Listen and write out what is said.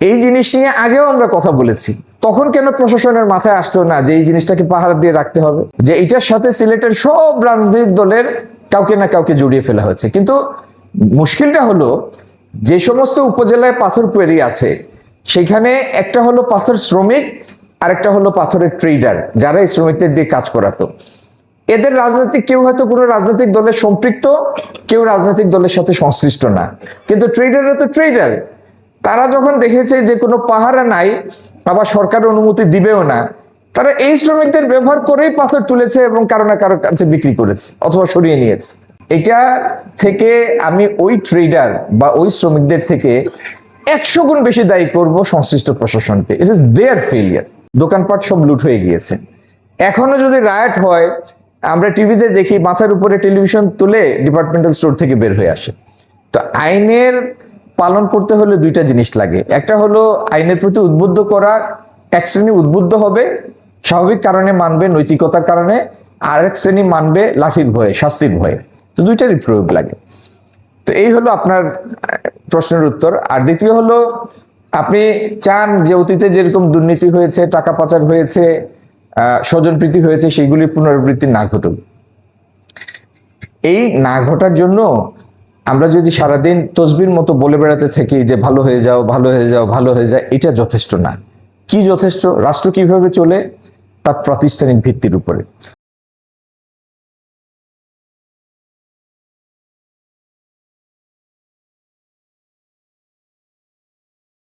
এই জিনিস নিয়ে আগেও আমরা কথা বলেছি। তখন কেন প্রশাসনের মাথায় আসতো না যে এই জিনিসটাকে পাহারা দিয়ে রাখতে হবে? যে এটার সাথে সিলেটের সব রাজনৈতিক দলের কাউকে না কাউকে জড়িয়ে ফেলা হয়েছে। কিন্তু মুশকিলটা হলো, যে সমস্ত উপজেলায় পাথর কোয়েরি আছে, সেখানে একটা হলো পাথর শ্রমিক, আরেকটা হলো পাথরের ট্রেডার যারা এই শ্রমিকদের দিয়ে কাজ করাতো। এদের রাজনৈতিক কেউ হয়তো কোনো রাজনৈতিক দলের সম্পৃক্ত, কেউ রাজনৈতিক দলের সাথে সংশ্লিষ্ট না। কিন্তু ট্রেডাররা তো ট্রেডার তারা যখন দেখেছে যে কোনো পাহারা নাই, আবার সরকার অনুমতি দিবেও না, তারা এই শ্রমিকদের ব্যবহার করেই পাথর তুলেছে এবং কারও না কারও কাছে বিক্রি করেছে অথবা সরিয়ে নিয়েছে। এটা থেকে আমি ওই ট্রেডার বা ওই শ্রমিকদের থেকে একশো গুণ বেশি দায়ী করব সংশ্লিষ্ট প্রশাসনকে। ইট ইস দেয়ার ফেলিয়ার দোকানপাট সব লুট হয়ে গিয়েছে। এখনও যদি রায়ট হয়, আমরা টিভিতে দেখি মাথার উপরে টেলিভিশন তুলে ডিপার্টমেন্টাল স্টোর থেকে বের হয়ে আসে। তো আইনের পালন করতে হলে দুইটা জিনিস লাগে। একটা হলো আইনের প্রতি উদ্বুদ্ধ করা, এক শ্রেণি উদ্বুদ্ধ হবে, স্বাভাবিক কারণে মানবে, নৈতিকতার কারণে, আর এক শ্রেণি মানবে লাঠির ভয়ে, শাস্তির ভয়ে। তো দুইটারই প্রয়োগ লাগে। তো এই হলো আপনার প্রশ্নের উত্তর। আর দ্বিতীয় হলো, আপনি চান যে অতীতে যেরকম দুর্নীতি হয়েছে, টাকা পাচার হয়েছে স্বজনপ্রীতি হয়েছে সেগুলির পুনরাবৃত্তি না ঘটুক। এই না ঘটার জন্য আমরা যদি সারাদিন তসবির মতো বলে বেড়াতে থাকি যে ভালো হয়ে যাও, ভালো হয়ে যাও, ভালো হয়ে যায় এটা যথেষ্ট না। কি যথেষ্ট? রাষ্ট্র কীভাবে চলে? তার প্রাতিষ্ঠানিক ভিত্তির উপরে।